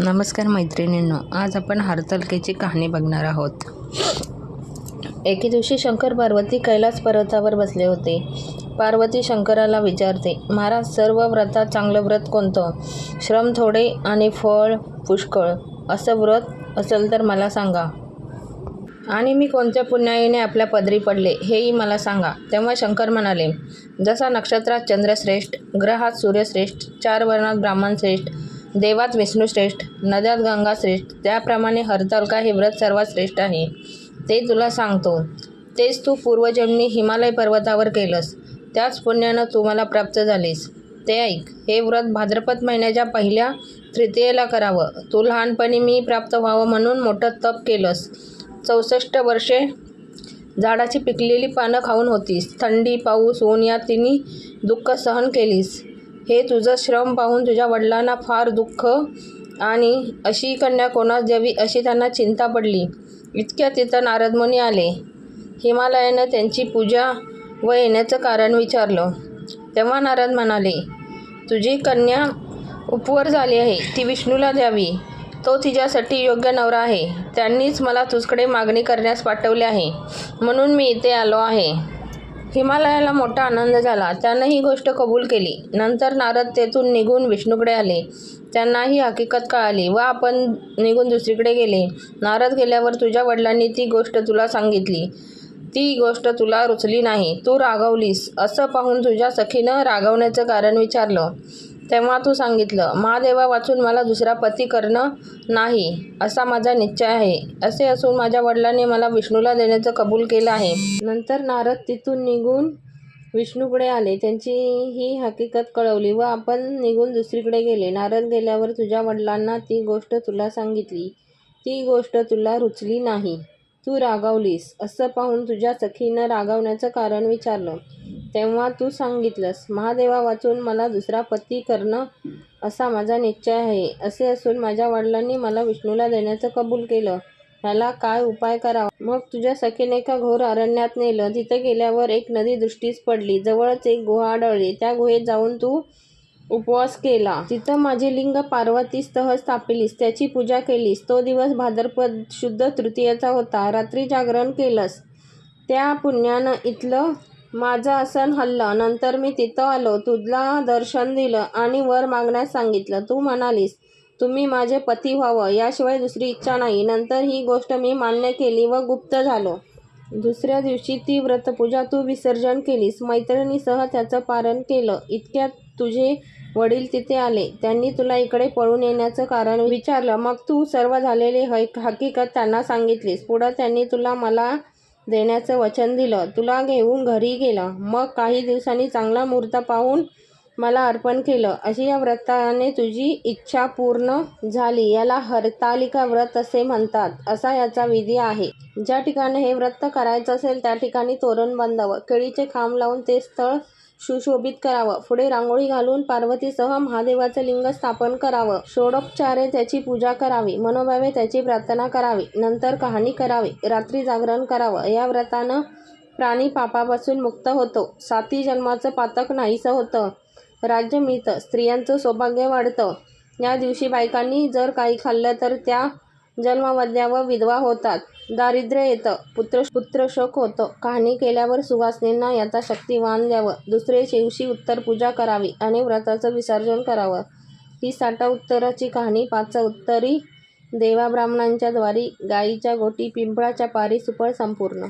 नमस्कार मैत्रिणींनो आज आपण हरतालिकेची कहाणी बघणार आहोत. एके दिवशी शंकर पार्वती कैलास पर्वतावर बसले होते. पार्वती शंकराला विचारते महाराज सर्व व्रतात चांगलं व्रत कोणतं? श्रम थोडे आणि फळ पुष्कळ असं व्रत असेल तर मला सांगा. आणि मी कोणत्या पुण्याईने आपल्या पदरी पडले हेही मला सांगा. तेव्हा शंकर म्हणाले जसा नक्षत्रात चंद्रश्रेष्ठ ग्रहात सूर्यश्रेष्ठ चार वर्णात ब्राह्मण श्रेष्ठ देवात विष्णुश्रेष्ठ नद्यात गंगा श्रेष्ठ त्याप्रमाणे हरतालका हे व्रत सर्वात श्रेष्ठ आहे. ते तुला सांगतो तेच तू पूर्वजन्मी हिमालय पर्वतावर केलंस. त्याच पुण्यानं तू मला प्राप्त झालीस. ते ऐक हे व्रत भाद्रपद महिन्याच्या पहिल्या तृतीयेला करावं. तू लहानपणी मी प्राप्त व्हावं म्हणून मोठं तप केलंस. चौसष्ट वर्षे झाडाची पिकलेली पानं खाऊन होतीस. थंडी पाऊस ऊन या तिन्ही दुःख सहन केलीस. हे तुझं श्रम पाहून तुझ्या वडिलांना फार दुःख आणि अशी कन्या कोणास द्यावी अशी त्यांना चिंता पडली. इतक्या तिथं नारदमुनी आले. हिमालयानं त्यांची पूजा व येण्याचं कारण विचारलं. तेव्हा नारद म्हणाले तुझी कन्या उपवर झाली आहे. ती विष्णूला द्यावी. तो तिच्यासाठी योग्य नवरा आहे. त्यांनीच मला तुझकडे मागणी करण्यास पाठवले आहे. म्हणून मी इथे आलो आहे. हिमालयाला मोठा आनंद झाला. त्यानं ही गोष्ट कबूल केली. नंतर नारद तेथून निघून विष्णूकडे आले. त्यांना ही हकीकत कळाली व आपण निघून दुसरीकडे गेले. नारद गेल्यावर तुझ्या वडिलांनी ती गोष्ट तुला सांगितली. ती गोष्ट तुला रुचली नाही. तू रागवलीस. असं पाहून तुझ्या सखीनं रागवण्याचं कारण विचारलं. तेव्हा तू सांगितलं महादेवा वाचून मला दुसरा पती करणं नाही असा माझा निश्चय आहे. असे असून माझ्या वडिलांनी मला विष्णूला देण्याचं कबूल केलं आहे. नंतर नारद तिथून निघून विष्णूकडे आले. त्यांची ही हकीकत कळवली व आपण निघून दुसरीकडे गेले. नारद गेल्यावर तुझ्या वडिलांना ती गोष्ट तुला सांगितली. ती गोष्ट तुला रुचली नाही. तू रागावलीस. असं पाहून तुझ्या सखीनं रागावण्याचं कारण विचारलं. तेव्हा तू सांगितलंस महादेवा वाचून मला दुसरा पती करणं असा माझा निश्चय आहे. असे असून माझ्या वडिलांनी मला विष्णूला देण्याचं कबूल केलं. ह्याला काय उपाय करावा? मग तुझ्या सखीने एका घोर अरण्यात नेलं. तिथे गेल्यावर एक नदी दृष्टीस पडली. जवळच एक गुहा आढळली. त्या गुहेत जाऊन तू उपवास केला. तिथं माझे लिंग पार्वती स्तह स्थापिलीस. त्याची पूजा केलीस. तो दिवस भाद्रपद शुद्ध तृतीयेचा होता. रात्री जागरण केलंस. त्या पुण्यानं इथलं माझं आसन हल्लं. नंतर मी तिथं आलो. तुला दर्शन दिलं आणि वर मागण्यास सांगितलं. तू म्हणालीस तुम्ही माझे पती व्हावं. याशिवाय दुसरी इच्छा नाही. नंतर ही गोष्ट मी मान्य केली व गुप्त झालो. दुसऱ्या दिवशी ती व्रतपूजा तू विसर्जन केलीस. मैत्रिणीसह त्याचं पारण केलं. इतक्यात तुझे वडील तिथे आले. त्यांनी तुला इकडे पळून येण्याचं कारण विचारलं. मग तू सर्व झालेली हक हकीकत त्यांना सांगितलीस. पुढं त्यांनी तुला मला देण्याचं वचन दिलं. तुला घेऊन घरी गेलं. मग काही दिवसांनी चांगला मुहूर्त पाहून मला अर्पण केलं. अशी या व्रताने तुझी इच्छा पूर्ण झाली. याला हरतालिका व्रत असे म्हणतात. असा याचा विधी आहे. ज्या ठिकाणी हे व्रत करायचं असेल त्या ठिकाणी तोरण बांधावं. केळीचे खांब लावून ते स्थळ सुशोभित करावं. पुढे रांगोळी घालून पार्वतीसह महादेवाचं लिंग स्थापन करावं. षोडोपचारे त्याची पूजा करावी. मनोभावे त्याची प्रार्थना करावी. नंतर कहाणी करावी. रात्री जागरण करावं. या व्रतानं प्राणी पापापासून मुक्त होतो. साती जन्माचं पातक नाहीसं होतं. राज्य मिळतं स्त्रियांचं सौभाग्य वाढतं. या दिवशी बायकांनी जर काही खाल्लं तर त्या जन्मवद्या विधवा होतात. दारिद्र्य येतं. पुत्र पुत्रशोक होतं. कहाणी केल्यावर सुवासनींना याचा शक्तिवान द्यावं. दुसरे शिवशी उत्तर पूजा करावी आणि व्रताचं विसर्जन करावं. ही साठा उत्तराची कहाणी पाच उत्तरी देवा ब्राह्मणांच्या द्वारी गाईच्या गोटी पिंपळाच्या पारी सुफळ संपूर्ण